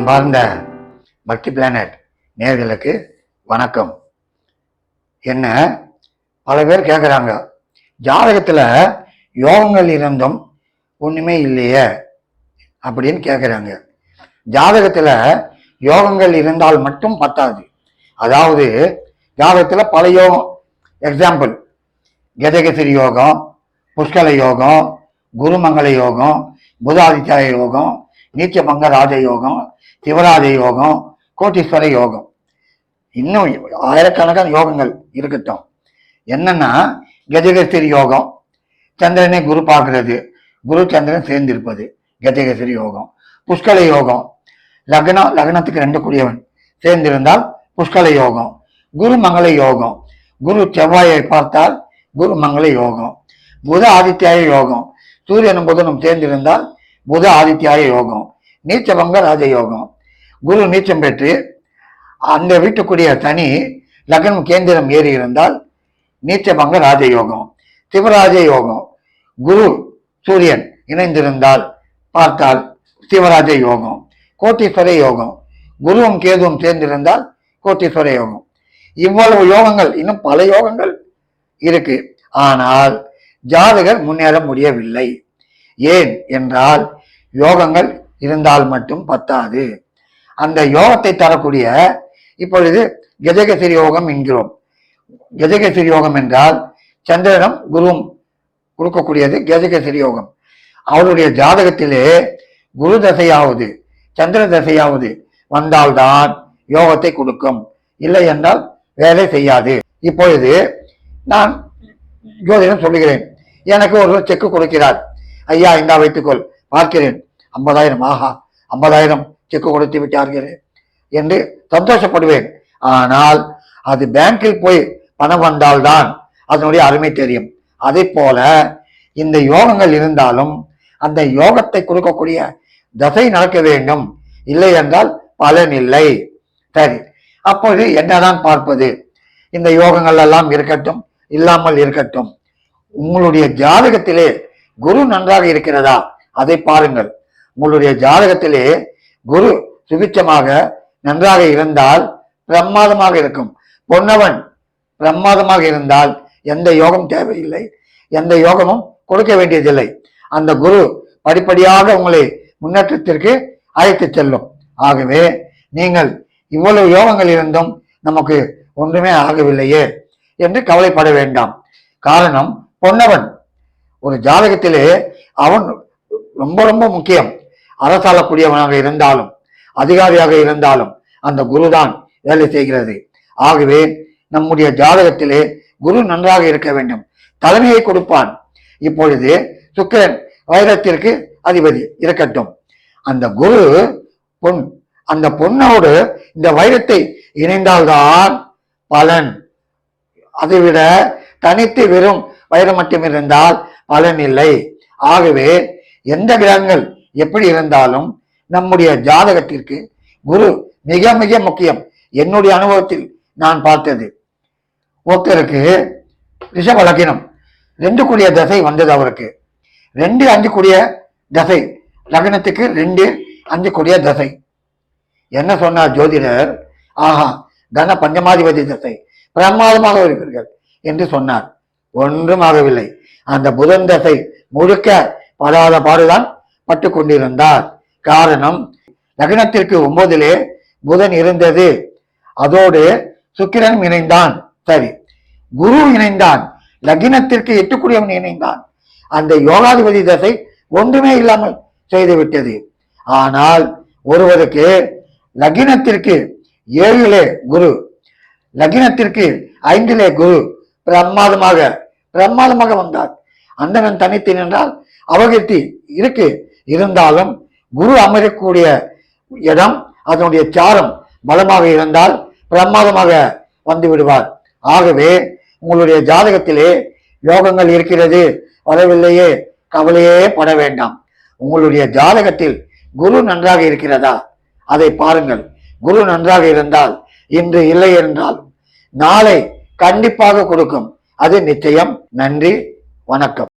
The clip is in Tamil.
அன்பார்ந்த பக்தி பிளானட் நேர்களுக்கு வணக்கம். என்ன பல பேர் கேட்குறாங்க ஜாதகத்தில் யோகங்கள் இருந்தும் ஒன்றுமே இல்லையே அப்படின்னு கேட்குறாங்க ஜாதகத்தில் யோகங்கள் இருந்தால் மட்டும் பத்தாது. அதாவது ஜாதகத்தில் பல யோகம் எக்ஸாம்பிள் கஜகசிரி யோகம் புஷ்கல யோகம் குருமங்கள யோகம் புதாதித்யாய யோகம் நீச்சபங்க ராஜ யோகம் சிவராஜ யோகம் கோட்டீஸ்வர யோகம். இன்னும் ஆயிரக்கணக்கான யோகங்கள் இருக்கட்டும். என்னன்னா கஜகஸ்திரி யோகம். சந்திரனை குரு பார்க்கறது. குரு சந்திரன் சேர்ந்திருப்பது. கஜகஸ்திரி யோகம். புஷ்கல யோகம். லக்னம் லக்னத்துக்கு ரெண்டு கூடியவன் சேர்ந்திருந்தால் புஷ்கல யோகம். குரு மங்கள யோகம். குரு செவ்வாயை பார்த்தால் குரு மங்கள யோகம். புத ஆதித்யாய யோகம். சூரியனும் புதனும் சேர்ந்திருந்தால் புத ஆதித்யாய யோகம். நீச்சபங்க ராஜ யோகம் குரு நீச்சம் பெற்று அந்த வீட்டுக்குரிய தனி லக்னம் கேந்திரம் ஏறி இருந்தால் நீச்சபங்க ராஜயோகம். சிவராஜ யோகம். குரு சூரியன் இணைந்திருந்தால் பார்த்தால் சிவராஜ யோகம். கோட்டீஸ்வர யோகம். குருவும் கேதுவும் சேர்ந்திருந்தால் கோட்டீஸ்வர யோகம். இவ்வளவு யோகங்கள் இன்னும் பல யோகங்கள் இருக்கு. ஆனால் ஜாதகர் முன்னேற முடியவில்லை. ஏன் என்றால் யோகங்கள் இருந்தால் மட்டும் பத்தாது. அந்த யோகத்தை தரக்கூடிய இப்பொழுது கஜகசிரி யோகம் என்கிறோம். கஜகசிரி யோகம் என்றால் சந்திரனும் குருவும் கொடுக்கக்கூடியது கஜகசிரி யோகம். அவருடைய ஜாதகத்திலே குரு தசையாவது சந்திர தசையாவது வந்தால்தான் யோகத்தை கொடுக்கும். இல்லை என்றால் வேலை செய்யாது. இப்பொழுது நான் ஜோதிடம் சொல்லுகிறேன். எனக்கு ஒருவர் செக்கு கொடுக்கிறார். ஐயா இந்தா வைத்துக்கொள் பார்க்கிறேன். ஐம்பதாயிரம் ஆஹா ஐம்பதாயிரம் செக்கு கொடுத்து விட்டார்கள் என்று சந்தோஷப்படுவேன். ஆனால் அது பேங்கில் போய் பணம் வந்தால்தான் அதனுடைய அருமை தெரியும். அதே போல இந்த யோகங்கள் இருந்தாலும் அந்த யோகத்தை கொடுக்கக்கூடிய தசை நடக்க வேண்டும். இல்லை என்றால் பலன் இல்லை. சரி அப்போது என்னதான் பார்ப்பது? இந்த யோகங்கள் எல்லாம் இருக்கட்டும் இல்லாமல் இருக்கட்டும் உங்களுடைய ஜாதகத்திலே குரு நன்றாக இருக்கிறதா? அதை பாருங்கள். உங்களுடைய ஜாதகத்திலே குரு சுபிச்சமாக நன்றாக இருந்தால் பிரமாதமாக இருக்கும். பொன்னவன் பிரமாதமாக இருந்தால் எந்த யோகம் தேவையில்லை. எந்த யோகமும் கொடுக்க வேண்டியதில்லை. அந்த குரு படிப்படியாக உங்களை முன்னேற்றத்திற்கு அழைத்து செல்லும். ஆகவே நீங்கள் இவ்வளவு யோகங்கள் இருந்தும் நமக்கு ஒன்றுமே ஆகவில்லையே என்று கவலைப்பட வேண்டாம். காரணம் பொன்னவன். ஒரு ஜாதகத்திலே அவன் ரொம்ப ரொம்ப முக்கியம். அரசாளக்கூடியவனாக இருந்தாலும் அதிகாரியாக இருந்தாலும் அந்த குருதான் வேலை செய்கிறது. ஆகவே நம்முடைய ஜாதகத்திலே குரு நன்றாக இருக்க வேண்டும். தலைமையை கொடுப்பான். இப்பொழுது சுக்கரன் வைரத்திற்கு அதிபதி இருக்கட்டும். அந்த குரு பொன் அந்த பொண்ணோடு இந்த வைரத்தை இணைந்தால்தான் பலன். அதைவிட தனித்து வெறும் வைரம் மட்டும் இருந்தால் பலன் இல்லை. ஆகவே எந்த கிரகங்கள் எப்படி இருந்தாலும் நம்முடைய ஜாதகத்திற்கு குரு மிக மிக முக்கியம். என்னுடைய அனுபவத்தில் நான் பார்த்தது. ஒருத்தருக்கு ரிஷப லக்னம். ரெண்டு கூடிய தசை வந்தது அவருக்கு. ரெண்டு அஞ்சு கூடிய தசை. லக்னத்துக்கு ரெண்டு அஞ்சு கூடிய தசை. என்ன சொன்னார் ஜோதிடர்? ஆஹா தன பஞ்சமாதிபதி தசை. பிரமாதமாக இருக்கிறீர்கள் என்று சொன்னார். ஒன்றும் ஆகவில்லை. அந்த புதன் தசை முழுக்க படாத பாடுதான் பட்டு கொண்டிருந்தார் காரணம் லக்னத்திற்கு ஒன்பதிலே புதன் இருந்தது. அதோடு சுக்கிரன் இணைந்தான். சரி குரு இணைந்தான். லக்னத்திற்கு எட்டுக்குரியவன் இணைந்தான். அந்த யோகாதிபதி தசை ஒன்றுமே இல்லாமல் செய்துவிட்டது. ஆனால் ஒருவருக்கு லக்னத்திற்கு ஏழிலே குரு லக்னத்திற்கு ஐந்திலே குரு பிரமாதமாக பிரமாதமாக வந்தார். அந்தனன் தனித்து நின்றால் அவகத்தி இருக்கு. இருந்தாலும் குரு அமரக்கூடிய இடம் அதனுடைய சாரம் பலமாக இருந்தால் பிரமாதமாக வந்து விடுவார். ஆகவே உங்களுடைய ஜாதகத்திலே யோகங்கள் இருக்கிறது. வரவில்லையே கவலையே பட வேண்டாம். உங்களுடைய ஜாதகத்தில் குரு நன்றாக இருக்கிறதா? அதை பாருங்கள். குரு நன்றாக இருந்தால் இன்று இல்லை என்றால் நாளை கண்டிப்பாக கொடுக்கும். அது நிச்சயம். நன்றி வணக்கம்.